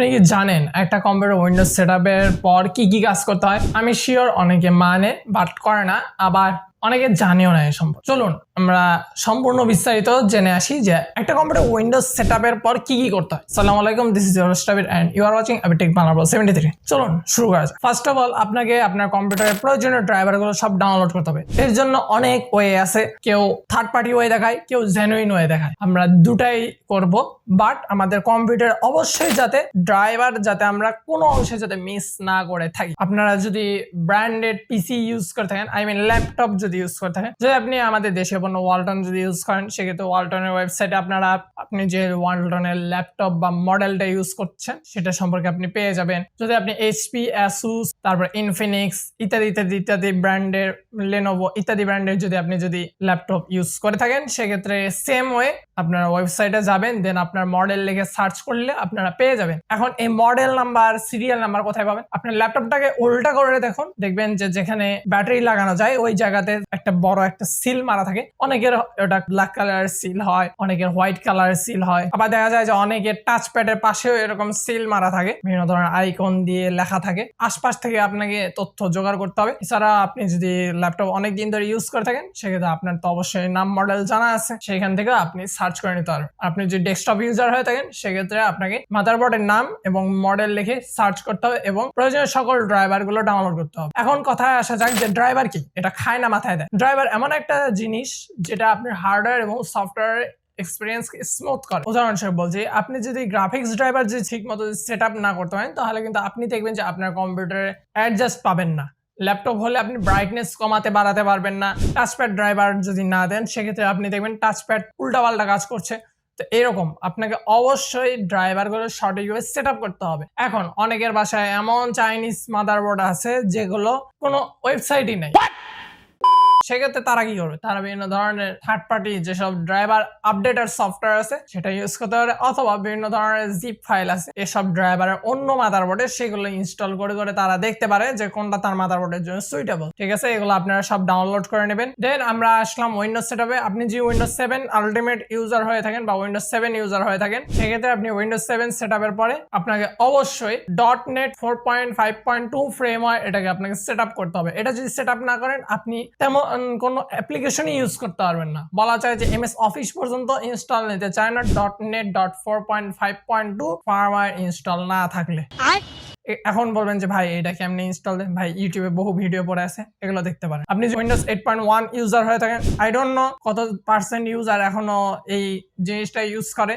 আপনি কি জানেন একটা কম্পিউটার উইন্ডোজ সেট পর কি কি কাজ করতে হয়? আমি শিওর অনেকে মানে বাট করে না। আবার অনেকে জানেও না এ সম্পর্কে। চলুন আমরা সম্পূর্ণ বিস্তারিত জেনে আসি যে একটা কম্পিউটার উইন্ডোজ সেট পর কি কি করতে হয়। সালাম আলাইকুম দিস ইজ ইউর স্টাবির অ্যান্ড ইউ আর ওয়াচিং অ্যাবিটেক বাংলা সেভেন্টি থ্রি চলুন, শুরু করা যাক। ফার্স্ট অফ অল আপনাকে আপনার কম্পিউটারের প্রয়োজনীয় ড্রাইভারগুলো সব ডাউনলোড করতে হবে। এর জন্য অনেক ওয়ে আছে। কেউ থার্ড পার্টি ওয়ে দেখায়, কেউ জেনুইন ওয়ে দেখায়। আমরা দুটাই করব বাট আমাদের কম্পিউটার অবশ্যই যাতে ড্রাইভার যাতে আমরা কোনো অংশে যাতে মিস না করে থাকি। আপনারা যদি ব্র্যান্ডেড পিসি ইউজ করে থাকেন আই মিন ল্যাপটপ যদি ইউজ করে থাকেন, যদি আপনি আমাদের দেশে কোনো ওয়ালটন যদি ইউজ করেন, সেক্ষেত্রে ওয়ালটনের ওয়েবসাইটে আপনারা আপনি যে ওয়ালটনের ল্যাপটপ বা মডেলটা ইউজ করছেন, সেটা সম্পর্কে আপনি পেয়ে যাবেন। যদি আপনি এইচপি অ্যাসুস তারপর ইনফিনিক্স ইত্যাদি ইত্যাদি ইত্যাদি ব্র্যান্ডের লেনোভো ইত্যাদি ব্র্যান্ডের যদি আপনি যদি ল্যাপটপ ইউজ করে থাকেন, সেক্ষেত্রে সেম ওয়ে আপনারা ওয়েবসাইটে যাবেন দেন আপনার মডেল লিখে সার্চ করলে আপনারা পেয়ে যাবেন। এখন এই মডেল নাম্বার সিরিয়াল নাম্বার কোথায় পাবেন? আপনার ল্যাপটপটাকে উল্টা করে দেখুন। দেখবেন যে যেখানে ব্যাটারি লাগানো যায়, ওই জায়গাতে একটা বড় একটা সিল মারা থাকে। অনেকের ওটা ব্ল্যাক কালার সিল হয়, অনেকের হোয়াইট কালার সিল হয়। আবার দেখা যায় যে অনেকের টাচ প্যাডের পাশেও এরকম সিল মারা থাকে। বিভিন্ন ধরনের আইকন দিয়ে লেখা থাকে। আশপাশ থেকে আপনাকে তথ্য জোগাড় করতে হবে। এছাড়া আপনি যদি ল্যাপটপ অনেক দিন ধরে ইউজ করে থাকেন, সেক্ষেত্রে আপনার তো অবশ্যই নাম মডেল জানা আছে। সেখান থেকে আপনি সার্চ করে নিতে পারবেন আপনি যদি ডেস্কটপ ইউজার হয়ে থাকেন, সেক্ষেত্রে আপনাকে মাদারবোর্ডের নাম এবং মডেল লিখে সার্চ করতে হবে এবং প্রয়োজনীয় সকল ড্রাইভারগুলো ডাউনলোড করতে হবে। এখন কথায় আসা যাক যে ড্রাইভার কি? এটা খায় না মাথায় দেয়। ড্রাইভার এমন একটা জিনিস যেটা আপনার হার্ডওয়্যার এবং সফটওয়্যার এক্সপিরিয়েন্স স্মুথ করে। উদাহরণস্বরূপ বলছি, আপনি যদি গ্রাফিক্স ড্রাইভার যদি ঠিক মতো সেট আপ না করতে পারেন, তাহলে কিন্তু আপনি দেখবেন যে আপনার কম্পিউটারে অ্যাডজাস্ট পাবেন না। ল্যাপটপ হলে আপনি ব্রাইটনেস কমাতে, বাড়াতে পারবেন না। টাচপ্যাড ড্রাইভার যদি না দেন, সেক্ষেত্রে আপনি দেখবেন টাচপ্যাড উল্টাপাল্টা কাজ করছে। তো এরকম আপনাকে অবশ্যই ড্রাইভারগুলো সঠিকভাবে সেট আপ করতে হবে। এখন অনেকের বাসায় এমন চাইনিজ মাদারবোর্ড আছে যেগুলো কোনো ওয়েবসাইটই নেই। সেক্ষেত্রে তারা কি করবে? তারা বিভিন্ন ধরনের থার্ড পার্টি যেসব ড্রাইভার আপডেটার সফটওয়্যার আছে, সেটা ইউজ করতে পারে, অথবা বিভিন্ন ধরনের জিপ ফাইল আছে। এসব ড্রাইভারের অন্য মাদার বোর্ডে সেগুলো ইনস্টল করে করে তারা দেখতে পারে যে কোনটা তার মাদারবোর্ডের জন্য সুইটেবল ঠিক আছে? এগুলো আপনারা সব ডাউনলোড করে নেবেন। দেন আমরা আসলাম উইন্ডোজ সেটআপে আপনি যে উইন্ডোজ সেভেন আলটিমেট ইউজার হয়ে থাকেন বা উইন্ডোজ সেভেন ইউজার হয়ে থাকেন, সেক্ষেত্রে আপনি উইন্ডোজ সেভেন সেটআপের পরে আপনাকে অবশ্যই. Dot net four point five point two frame হয় এটাকে আপনাকে সেট করতে হবে। এটা যদি সেট না করেন, আপনি তেমন কোনো অ্যাপ্লিকেশনই ইউজ করতে পারবেন না। বলা যায় যে এম এস অফিস পর্যন্ত ইনস্টল নিতে চায় না dot net dot four point five point two firmware install না থাকলে এখন বলবেন যে ভাই এটা কেমনি ইনস্টল দেন? ভাই ইউটিউবে বহু ভিডিও পড়ে আছে এগুলো দেখতে পারেন। আপনি যদি Windows eight point one user হয়ে থাকেন আই ডোন্ট নো কত পার্সেন্ট ইউজার এখনও এই জিনিসটা ইউজ করে।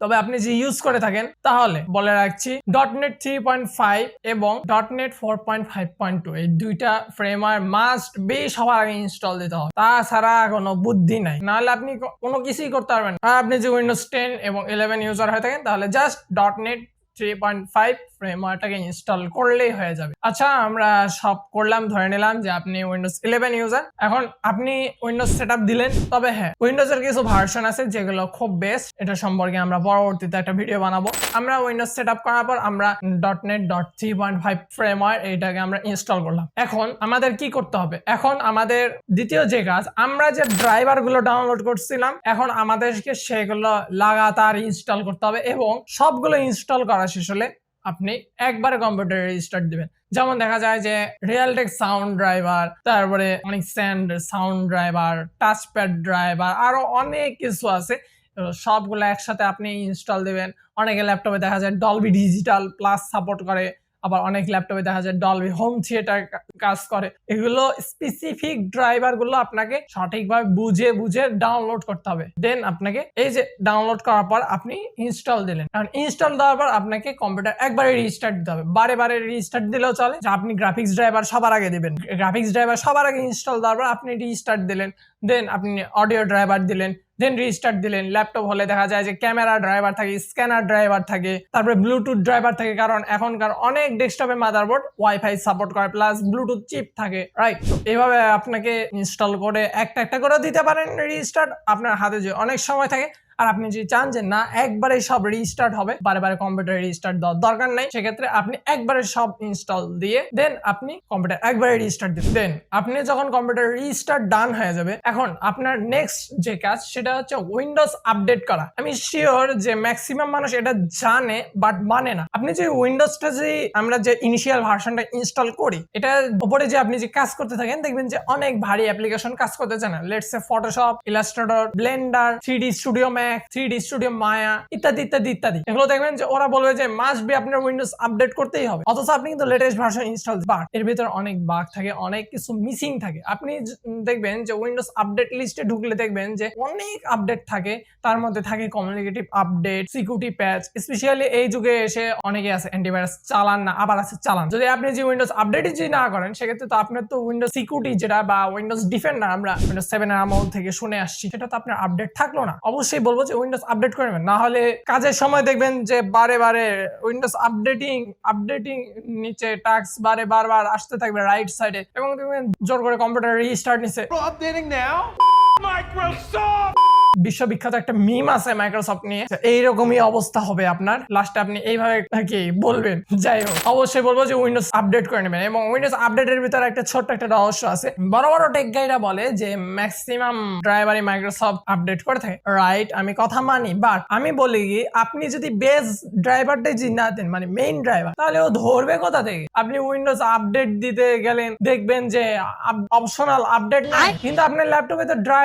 তবে আপনি যে ইউজ করে থাকেন, তাহলে বলে রাখছি. Dot net three point five এবং. Dot net four point five point two এই দুইটা ফ্রেমার মাস্ট বেশ সবার আগে ইনস্টল দিতে হবে। তাছাড়া কোনো বুদ্ধি নাই। নাহলে আপনি কোনো কিছুই করতে পারবেন আর আপনি যে উইন্ডোজ টেন এবং ইলেভেন ইউজার হয়ে থাকেন, তাহলে just dot net three point five ফ্রেমওয়ারটাকে install করলেই হয়ে যাবে। আচ্ছা আমরা সব করলাম, ধরে নিলাম যে আপনি উইন্ডোজ ইলেভেন ইউজার এখন আপনি উইন্ডোজ সেট দিলেন, তবে হ্যাঁ উইন্ডোজের কিছু ভার্সন আছে যেগুলো খুব বেস্ট এটা সম্পর্কে আমরা পরবর্তীতে একটা ভিডিও বানাবো। আমরা উইন্ডোজ সেট করার পর আমরা. Dot net dot three point five framework এইটাকে আমরা ইনস্টল করলাম। এখন আমাদের কি করতে হবে? এখন আমাদের দ্বিতীয় যে কাজ, আমরা যে ড্রাইভারগুলো ডাউনলোড করছিলাম, এখন আমাদেরকে সেগুলো লাগাতার ইনস্টল করতে হবে এবং সবগুলো ইনস্টল করা শেষ হলে আপনি একবারে কম্পিউটারে রেজিস্টার দিবেন। যেমন দেখা যায় যে রিয়ালটেক সাউন্ড ড্রাইভার তারপরে অনেক স্যান্ড সাউন্ড ড্রাইভার টাচপ্যাড ড্রাইভার আরও অনেক কিছু আছে। সবগুলো একসাথে আপনি ইনস্টল দেবেন। অনেকে ল্যাপটপে দেখা যায় ডলবি ডিজিটাল প্লাস সাপোর্ট করে। আবার অনেক ল্যাপটপে দেখা যায় ডলবি হোম থিয়েটার কাজ করে। এগুলো স্পেসিফিক ড্রাইভারগুলো আপনাকে সঠিকভাবে বুঝে বুঝে ডাউনলোড করতে হবে। দেন আপনাকে এই যে ডাউনলোড করার পর আপনি ইনস্টল দিলেন। কারণ ইনস্টল দেওয়ার পর আপনাকে কম্পিউটার একবারে রিস্টার্ট দিতে হবে। বারে বারে রিস্টার্ট দিলেও চলে। যে আপনি গ্রাফিক্স ড্রাইভার সবার আগে দিবেন। গ্রাফিক্স ড্রাইভার সবার আগে ইনস্টল দেওয়ার পর আপনি রিস্টার্ট দিলেন। দেন আপনি অডিও ড্রাইভার দিলেন। দেন রিস্টার্ট দিলেন। ল্যাপটপ হলে দেখা যায় যে ক্যামেরা ড্রাইভার থাকে স্ক্যানার ড্রাইভার থাকে, তারপরে ব্লুটুথ ড্রাইভার থাকে, কারণ এখনকার অনেক ডেস্কটপে মাদারবোর্ড ওয়াইফাই সাপোর্ট করে প্লাস ব্লুটুথ চিপ থাকে রাইট এভাবে আপনাকে ইনস্টল করে একটা একটা করে দিতে পারেন রিস্টার্ট আপনার হাতে যে অনেক সময় থাকে আর আপনি যদি চান যে না, একবারে সব রিস্টার্ট হবে, বারে বারে কম্পিউটার রিস্টার্ট দেওয়ার দরকার নাই, সেক্ষেত্রে আপনি একবারে সব ইনস্টল দিয়ে দেন আপনি কম্পিউটার একবারে রিস্টার্ট দিন দেন আপনি যখন কম্পিউটার রিস্টার্ট ডান হয়ে যাবে, এখন আপনার নেক্সট যে কাজ, সেটা হচ্ছে উইন্ডোজ আপডেট করা। আমি শিওর যে ম্যাক্সিমাম মানুষ এটা জানে বাট মানে না। আপনি যে উইন্ডোজটা যে আমরা যে ইনিশিয়াল ভার্সনটা ইনস্টল করি এটার উপরে যে আপনি যে কাজ করতে থাকেন, দেখবেন যে অনেক ভারী অ্যাপ্লিকেশন কাজ করতে চান let's a Photoshop Illustrator Blender three D studio Max three studio Maya ইত্যাদি ইত্যাদি ইত্যাদি। এগুলো দেখবেন যে ওরা বলবে যে বি আপনার উইন্ডোজ আপডেট করতেই হবে। অথচ আপনি কিন্তু লেটেস্ট ভার্সন ইনস্টল বাট এর ভিতরে অনেক থাকে, অনেক কিছু মিসিং থাকে। আপনি দেখবেন যে উইন্ডোজ আপডেট লিস্টে ঢুকলে দেখবেন যে অনেক আপডেট থাকে। তার মধ্যে থাকে communicative update security patch specially এই যুগে এসে অনেকে আছে অ্যান্টিভাইরাস চালান না, আবার আছে চালান। যদি আপনি যে উইন্ডোজ আপডেটই যদি না করেন, সেক্ষেত্রে তো আপনার তো উইন্ডোজ সিকিউরিটি যেটা বা উইন্ডোজ ডিফেন্ডার আমরা উইন্ডোজ সেভেন এর আমল থেকে শুনে আসছি, সেটা তো আপনার আপডেট থাকল না। অবশ্যই বলব যে উইন্ডোজ আপডেট করে নেবেন। না হলে কাজের সময় দেখবেন যে বারে বারে উইন্ডোজ আপডেটিং আপডেটিং নিচে টাক্স বারে বারবার আসতে থাকবে রাইট সাইডে এবং দেখবেন জোর করে কম্পিউটার রিস্টার্ট নিচ্ছে বিশ্ববিখ্যাত একটা মিম আছে মাইক্রোসফট নিয়ে। এইরকমই অবস্থা হবে আপনার। লাস্টে আপনি এইভাবে কি বলবেন? যাই হোক, অবশ্যই বলব যে উইন্ডোজ আপডেট করে নেবেন এবং উইন্ডোজ আপডেটের ভিতরে একটা ছোট্ট একটা রহস্য আছে। বড় বড় টেক বলে যে ম্যাক্সিমাম ড্রাইভারই মাইক্রোসফট আপডেট করে থাকে। রাইট আমি কথা মানি বাট আমি বলি কি, আপনি যদি বেস ড্রাইভারটাই যদি না দেন মানে মেইন ড্রাইভার তাহলে ও ধরবে কোথা থেকে? আপনি উইন্ডোজ আপডেট দিতে গেলেন, দেখবেন যে অপশনাল আপডেট নাই। কিন্তু আপনার ল্যাপটপে তো ড্রাইভার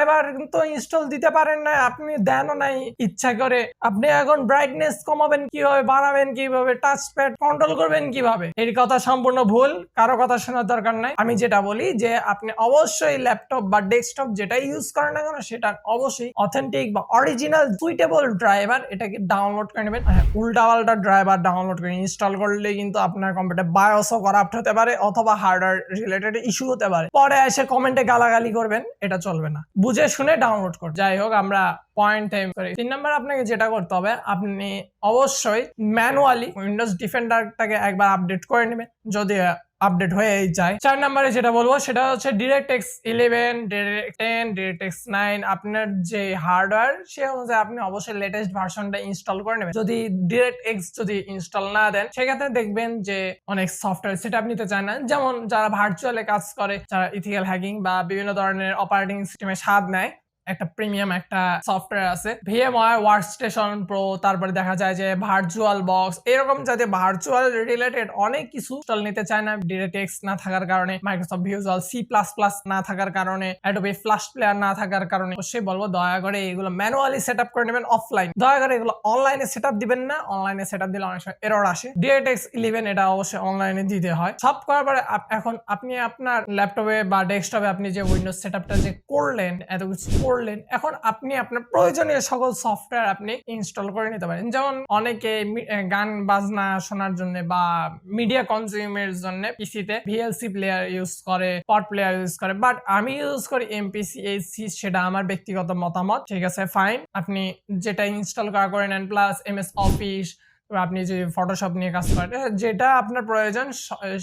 তো ইনস্টল দিতে পারেন না আপনি দেনও নাই ইচ্ছা করে। আপনি এখন ব্রাইটনেস কমাবেন কীভাবে, বাড়াবেন কীভাবে টাচ প্যাড কন্ট্রোল করবেন কীভাবে? এর কথা সম্পূর্ণ ভুল, কারও কথা শোনার দরকার নাই। আমি যেটা বলি যে, আপনি অবশ্যই ল্যাপটপ বা ডেস্কটপ যেটা ইউজ করেন না কেন, সেটা অবশ্যই অথেন্টিক বা অরিজিনাল সুইটেবল ড্রাইভার এটাকে ডাউনলোড করে নেবেন। উল্টা পাল্টা ড্রাইভার ডাউনলোড করে ইনস্টল করলে কিন্তু আপনার কম্পিউটার বায়োসও করাপ্ট হতে পারে, অথবা হার্ডওয়্যার রিলেটেড ইস্যু হতে পারে। পরে এসে কমেন্টে গালাগালি করবেন, এটা চলবে না। বুঝে শুনে ডাউনলোড করুন যাই হোক, আমরা পয়েন্ট টাইম করি তিন নম্বর আপনাকে যেটা করতে হবে, আপনি অবশ্যই ম্যানুয়ালি উইন্ডোজ ডিফেন্ডারটাকে একবার আপডেট করে নেবেন। যদি আপডেট হয়ে যায়। চার নাম্বারে যেটা বলব সেটা হচ্ছে direct X eleven direct ten direct X nine আপনার যে হার্ডওয়্যার সে অনুযায়ী আপনি অবশ্যই লেটেস্ট ভার্সনটা ইনস্টল করে নেবেন। যদি ডিরেক্ট এক্স যদি ইনস্টল না দেন, সেক্ষেত্রে দেখবেন যে অনেক সফটওয়্যার সেটা নিতে চায় না। যেমন যারা ভার্চুয়ালে কাজ করে, যারা ইথিক্যাল হ্যাকিং বা বিভিন্ন ধরনের অপারেটিং সিস্টেমে স্বাদ নেয় একটা প্রিমিয়াম একটা সফটওয়্যার আছে। ভিএমআই ওয়ার্ক স্টেশন প্রো তারপরে দেখা যায় যে ভার্চুয়াল বক্স এরকম যাতে ভার্চুয়াল রিলেটেড অনেক কিছু ইনস্টল নিতে চায় না ডিরেক্টেক্স না থাকার কারণে Microsoft visual C plus plus না থাকার কারণে অ্যাডোবি ফ্লাশ প্লেয়ার না থাকার কারণে অবশ্যই বলব দয়া করে এগুলো ম্যানুয়ালি সেট করে নেবেন অফলাইন দয়া করে এগুলো অনলাইনে সেট দিবেন না অনলাইনে সেট দিলে অনেক সময় এরর আসে। ডিরেক্টেক্স ইলেভেন এটা অবশ্যই অনলাইনে দিতে হয়। সব করার পরে এখন আপনি আপনার ল্যাপটপে বা ডেস্কটপে আপনি যে উইন্ডোজ সেট যে করলেন, এত কিছু করলেন, এখন আপনি আপনার প্রয়োজনীয় সকল সফটওয়্যার আপনি ইনস্টল করে নিতে পারেন। যেমন অনেকে গান, বাজনা শোনার জন্য বা মিডিয়া কনজিউমের জন্য পিসিতে ভিএলসি প্লেয়ার ইউজ করে পট প্লেয়ার ইউজ করে বাট আমি ইউজ করি এমপিসি এইচসি সেটা আমার ব্যক্তিগত মতামত, ঠিক আছে ফাইন আপনি যেটা ইনস্টল করা করে নেন প্লাস এম এস অফিস আপনি যে ফটোশপ নিয়ে কাজ করেন যেটা আপনার প্রয়োজন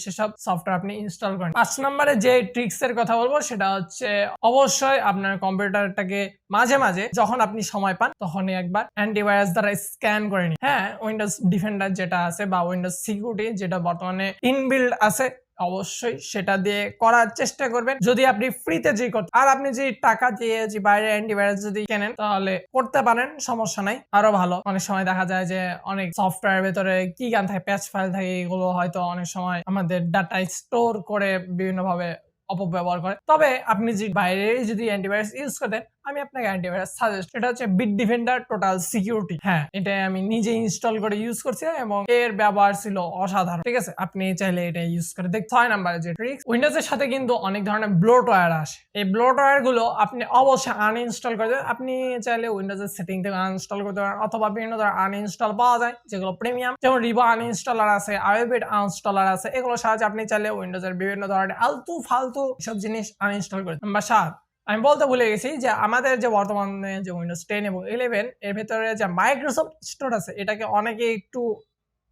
সেসব সফটওয়্যার আপনি ইনস্টল করেন। পাঁচ নম্বরে যে ট্রিক্স এর কথা বলব, সেটা হচ্ছে অবশ্যই আপনার কম্পিউটারটাকে মাঝে মাঝে যখন আপনি সময় পান, তখনই একবার অ্যান্টিভাইরাস দ্বারা স্ক্যান করে নিন। হ্যাঁ উইন্ডোজ ডিফেন্ডার যেটা আছে বা উইন্ডোজ সিকিউরিটি যেটা বর্তমানে ইনবিল্ড আছে অবশ্যই সেটা দিয়ে করার চেষ্টা করবেন। যদি আপনি ফ্রিতে যে করতে আর আপনি যে টাকা দিয়ে যে বাইরে অ্যান্টিভাইরাস যদি কেনেন, তাহলে করতে পারেন, সমস্যা নাই। আরও ভালো। অনেক সময় দেখা যায় যে অনেক সফটওয়্যার ভেতরে কি গান থাকে প্যাচ ফাইল থাকে, এগুলো হয়তো অনেক সময় আমাদের ডাটা স্টোর করে বিভিন্ন ভাবে অপব্যবহার করে। তবে আপনি যদি বাইরে যদি অ্যান্টিভাইরাস ইউজ করেন আমি আপনাকে অ্যান্টিভাইরাস সাজেস্ট এটা হচ্ছে বিট ডিফেন্ডার টোটাল সিকিউরিটি হ্যাঁ এটা আমি নিজে ইনস্টল করে ইউজ করছি এবং এর ব্যবহার ছিল অসাধারণ। ঠিক আছে? আপনি চাইলে এটা ইউজ করে দেখ ছয় নাম্বারে যে ট্রিক্স উইন্ডোজের সাথে কিন্তু অনেক ধরনের ব্লোটওয়্যার আসে। এই ব্লোটওয়্যারগুলো আপনি অবশ্যই আনইনস্টল করে দেবেন। আপনি চাইলে উইন্ডোজের সেটিং থেকে আনইনস্টল করতে পারেন অথবা বিভিন্ন ধরনের আনইনস্টল পাওয়া যায়, যেগুলো প্রিমিয়াম যেমন রিভো আনইনস্টলার আছে আইওবিট আনইনস্টলার আছে, এগুলো সাহায্যে আপনি চাইলে উইন্ডোজের বিভিন্ন ধরনের আলতু ফালতু সব জিনিস আনইনস্টল করে নাম্বার সাত আমি বলতে ভুলে গেছি যে আমাদের যে বর্তমানে যে উইন্ডোজ টেন এবং ইলেভেন এর ভেতরে যে মাইক্রোসফট স্টোর আছে, এটাকে অনেকে একটু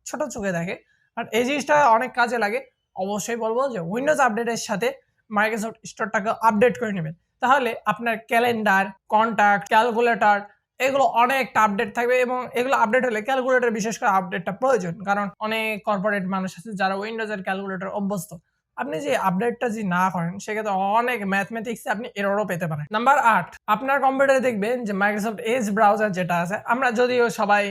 ছোট চোখে দেখে। আর এই জিনিসটা অনেক কাজে লাগে। অবশ্যই বলব যে উইন্ডোজ আপডেটের সাথে মাইক্রোসফট স্টোরটাকে আপডেট করে নেবেন। তাহলে আপনার ক্যালেন্ডার কন্ট্যাক্ট ক্যালকুলেটর এগুলো অনেকটা আপডেট থাকবে এবং এগুলো আপডেট হলে ক্যালকুলেটর বিশেষ করে আপডেটটা প্রয়োজন। কারণ অনেক কর্পোরেট মানুষ আছে যারা উইন্ডোজের ক্যালকুলেটর অভ্যস্ত। আপনি যে আপডেটটা যদি না করেন সেক্ষেত্রে অনেক ম্যাথমেটিক্সে আপনি এররও পেতে পারেন। নাম্বার আট আপনার কম্পিউটারে দেখবেন যে মাইক্রোসফট এজ ব্রাউজার যেটা আছে আমরা যদিও সবাই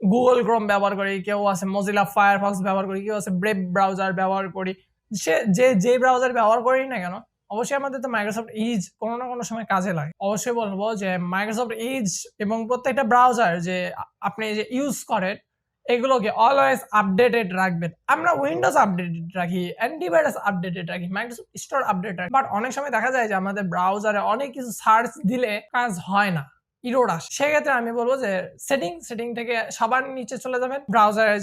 গুগল ক্রোম ব্যবহার করি কেউ আছে মজিলা ফায়ারফক্স ব্যবহার করি কেউ আছে ব্রেভ ব্রাউজার ব্যবহার করি সে যে যে ব্রাউজার ব্যবহার করি না কেন অবশ্যই আমাদের তো মাইক্রোসফট ইজ কোনো না কোনো সময় কাজে লাগে। অবশ্যই বলব যে মাইক্রোসফট ইজ এবং প্রত্যেকটা ব্রাউজার যে আপনি যে ইউজ করেন এগুলোকে অলওয়েজ আপডেটেড রাখবেন। আমরা উইন্ডোজ আপডেটেড রাখি অ্যান্টিভাইরাস আপডেটেড রাখি মাইক্রোসফট স্টোর আপডেট রাখি। বাট অনেক সময় দেখা যায় যে আমাদের ব্রাউজারে অনেক কিছু সার্চ দিলে কাজ হয় না ইরোড আসে। সেক্ষেত্রে আমি বলব যে সেটিং সেটিং থেকে সবার নিচে চলে যাবেন।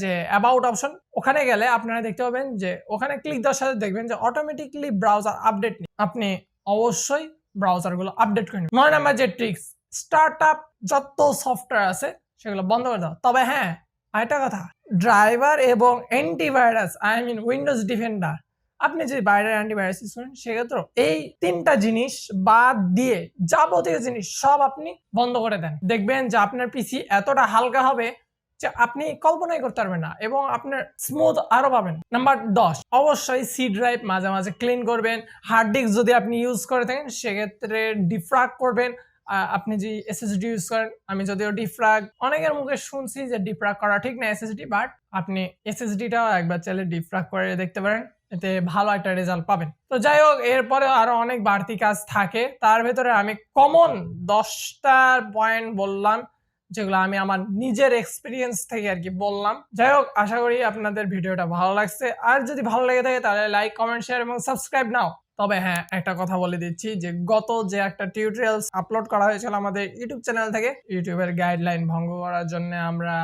যে অ্যাবাউট অপশন ওখানে গেলে আপনারা দেখতে পাবেন যে ওখানে ক্লিক দেওয়ার সাথে দেখবেন যে অটোমেটিকলি ব্রাউজার আপডেট আপনি অবশ্যই ব্রাউজারগুলো আপডেট করে নেবেন নয় নাম্বার যে ট্রিক্স স্টার্ট আপ যত সফটওয়্যার আছে, সেগুলো বন্ধ করে দাও। তবে হ্যাঁ আরেকটা কথা ড্রাইভার এবং antivirus I mean Windows Defender আপনি যদি বাইরের অ্যান্টিভাইরাস ইউজ করেন, সেক্ষেত্রে এই তিনটা জিনিস বাদ দিয়ে যাবতীয় জিনিস সব আপনি বন্ধ করে দেন। দেখবেন যে আপনার পিসি এতটা হালকা হবে যে আপনি কল্পনাই করতে পারবেন না এবং আপনার স্মুথ আরও পাবেন। নাম্বার দশ, অবশ্যই সি ড্রাইভ মাঝে মাঝে ক্লিন করবেন। হার্ড ডিস্ক যদি আপনি ইউজ করে থাকেন, সেক্ষেত্রে ডিফ্রাগ করবেন। আপনি যে এসএসডি ইউজ করেন, আমি যদিও ডিফ্রাগ অনেকের মুখে শুনছি যে ডিফ্রাগ করা ঠিক না এসএসডি বাট আপনি এসএসডিটাও একবার চাইলে ডিফ্রাগ করে দেখতে পারেন, এতে ভালো একটা রেজাল্ট পাবেন। তো যাই হোক, এরপরে আরও অনেক বাড়তি কাজ থাকে। তার ভেতরে আমি কমন দশটা পয়েন্ট বললাম। যেগুলো আমি আমার নিজের এক্সপিরিয়েন্স থেকে আর কি বললাম। যাই হোক আশা করি আপনাদের ভিডিওটা ভালো লাগছে। আর যদি ভালো লেগে থাকে, তাহলে লাইক কমেন্ট শেয়ার এবং সাবস্ক্রাইব নাও। তবে হ্যাঁ একটা কথা বলে দিচ্ছি যে, গত যে একটা টিউটোরিয়ালস আপলোড করা হয়েছিল আমাদের ইউটিউব চ্যানেল থেকে ইউটিউবের গাইডলাইন ভঙ্গ করার জন্য আমরা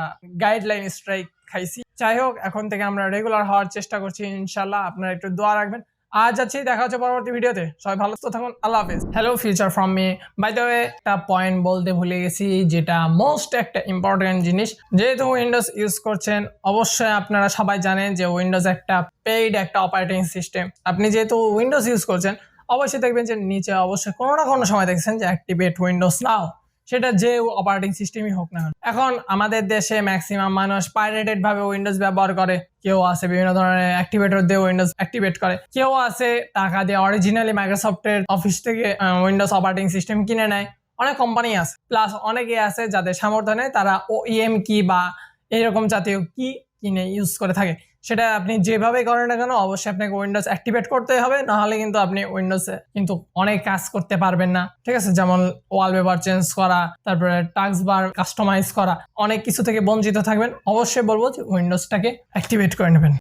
গাইডলাইন স্ট্রাইক খাইছি। যাই হোক এখন থেকে আমরা রেগুলার হওয়ার চেষ্টা করছি ইনশাল্লাহ আপনারা একটু দোয়া রাখবেন। আজ যাচ্ছি, দেখা হচ্ছে পরবর্তী ভিডিওতে। সবাই ভালো তো থাকুন, আল্লাহ হাফিজ। Hello future from me by the way একটা পয়েন্ট বলতে ভুলে গেছি, যেটা মোস্ট একটা ইম্পর্টেন্ট জিনিস। যেহেতু উইন্ডোজ ইউজ করছেন, অবশ্যই আপনারা সবাই জানেন যে উইন্ডোজ একটা পেইড একটা অপারেটিং সিস্টেম আপনি যেহেতু উইন্ডোজ ইউজ করছেন, অবশ্যই দেখবেন যে নিচে অবশ্যই কোনো না কোনো সময় দেখছেন যে অ্যাক্টিভেট উইন্ডোজ নাও সেটা যে অপারেটিং সিস্টেমই হোক না এখন আমাদের দেশে ম্যাক্সিমাম মানুষ পাইরেটেড ভাবে উইন্ডোজ ব্যবহার করে। কেউ আছে বিভিন্ন ধরনের অ্যাক্টিভেটর দিয়ে উইন্ডোজ অ্যাক্টিভেট করে। কেউ আছে টাকা দিয়ে অরিজিনালি মাইক্রোসফটের অফিস থেকে উইন্ডোজ অপারেটিং সিস্টেম কিনে নেয়। অনেক কোম্পানি আছে। প্লাস অনেকে আছে যাদের সামর্থ্য নেই তারা ও ইএম কি বা এরকম জাতীয় কি কিনে ইউজ করে থাকে। সেটা আপনি যেভাবে করেন না কেন, অবশ্যই আপনাকে উইন্ডোজ অ্যাক্টিভেট করতে হবে, নাহলে কিন্তু আপনি উইন্ডোজে কিন্তু অনেক কাজ করতে পারবেন না। ঠিক আছে? যেমন ওয়াল ওয়ালপেপার চেঞ্জ করা, তারপরে টাক্স বার কাস্টমাইজ করা, অনেক কিছু থেকে বঞ্চিত থাকবেন। অবশ্যই বলব যে উইন্ডোজটাকে অ্যাক্টিভেট করে নেবেন।